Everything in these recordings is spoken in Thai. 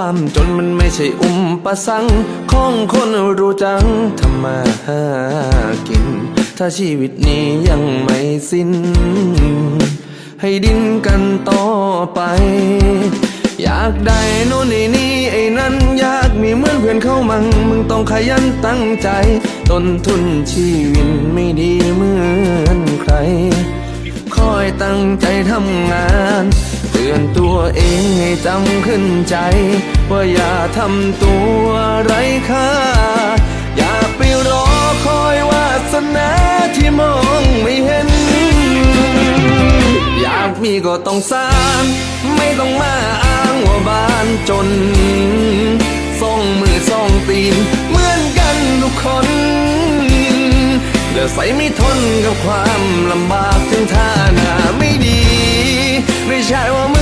ความจนมันไม่ใช่อุมประสังของคนรู้จังทำมาหากิน ถ้าชีวิตนี้ยังไม่สิ้น ให้ดิ้นกันต่อไป อยากได้โน่นนี่นี่ไอ้นั้นอยากมีเหมือนเพื่อนเข้ามังมึงต้องขยันตั้งใจ ต้นทุนชีวิตไม่ดีเหมือนใคร คอยตั้งใจทำงาน ตัวเองให้จำขึ้นใจ ว่าอย่าทำตัวไร้ค่า อย่าไปรอคอยวาสนาที่มองไม่เห็น อยากมีก็ต้องสร้าง ไม่ต้องมาอ้างว่าบ้านจนส่องมือส่องตีน เหมือนกันทุกคนเดือดใสไม่ทนกับความลำบากถึงท่าหน้าไม่ดี ไม่ใช่ว่า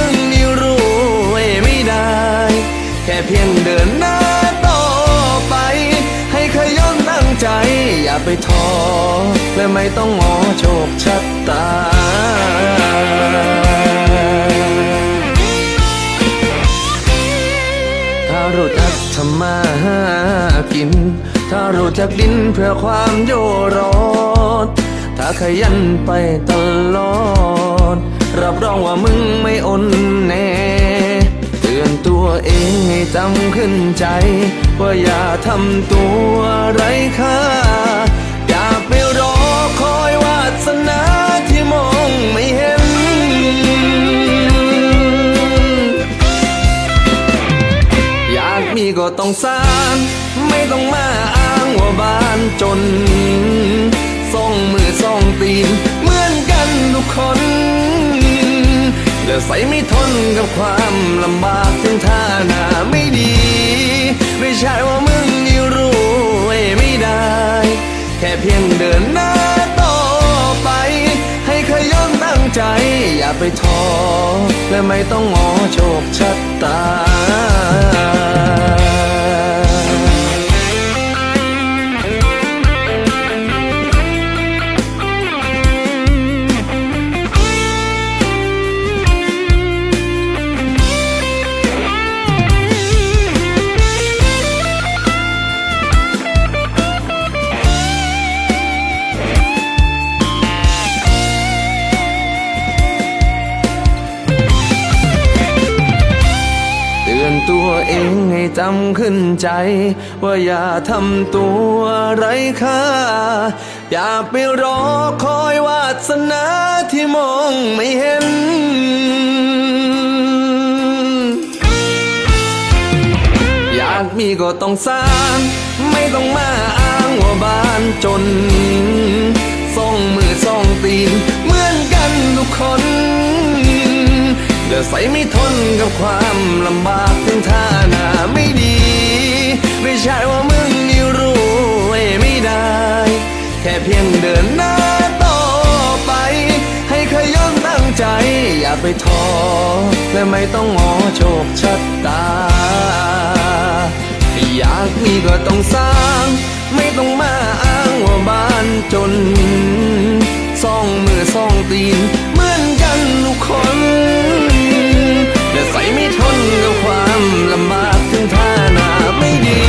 แค่เพียงเดินหน้าต่อไป ให้ขยันตั้งใจ อย่าไปท้อและไม่ต้องงอโชคชะตาถ้ารู้จักทำมาหากิน ถ้ารู้จักดินเพื่อความโยรอดถ้าขยันไปตลอด รับรองว่ามึงไม่อ่อนแน่ จำขึ้นใจ ว่าอย่าทำตัวไร้ค่า อย่าไปรอคอยวาสนาที่มองไม่เห็น อยากมีก็ต้องสร้าง ไม่ต้องมาอ้างว่าบ้านจนส่องมือส่องตีนเหมือน อใสไม่ทนกับความลำบากถึงท่าหน้าไม่ดี ไม่ใช่ว่ามึงยิ่รู้ไว้ไม่ได้ แค่เพียงเดินหน้าต่อไป ให้ขยันตั้งใจ อย่าไปท้อและไม่ต้องงอโชคชะตา จำขึ้นใจ ว่าอย่าทำตัวไร้ค่า อย่าไปรอคอยวาสนาที่มองไม่เห็นอยากมีก็ต้องสร้าง ไม่ต้องมาอ้างว่าบ้านจนส่องมือส่องตีนเหมือนกันทุกคน เดือใสไม่ทนกับความลำบากถึงท่าหน้าไม่ดี ไม่ใช่ว่ามึงนี่รู้ไว้ไม่ได้ แค่เพียงเดินหน้าต่อไป ให้ขยันตั้งใจ อย่าไปท้อและไม่ต้องงอโชคชะตา อยากมีก็ต้องสร้าง ไม่ต้องมาอ้างว่าบ้านจนส่องมือส่องตีน เหมือนกันทุกคน ไม่ทนกับความลำบากถึงท่าหนาไม่ดี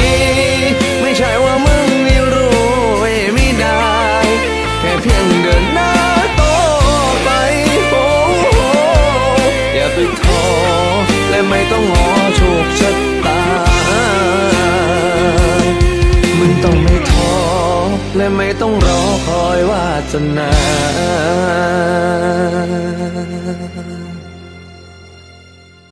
ไม่ใช่ว่ามึงไม่รู้ไว้ไม่ได้ แค่เพียงเดินหน้าต่อไปโอ้โหอย่าไปท้อและไม่ต้องงอโชคชะตา มึงต้องไม่ท้อและไม่ต้องรอคอยวาสนา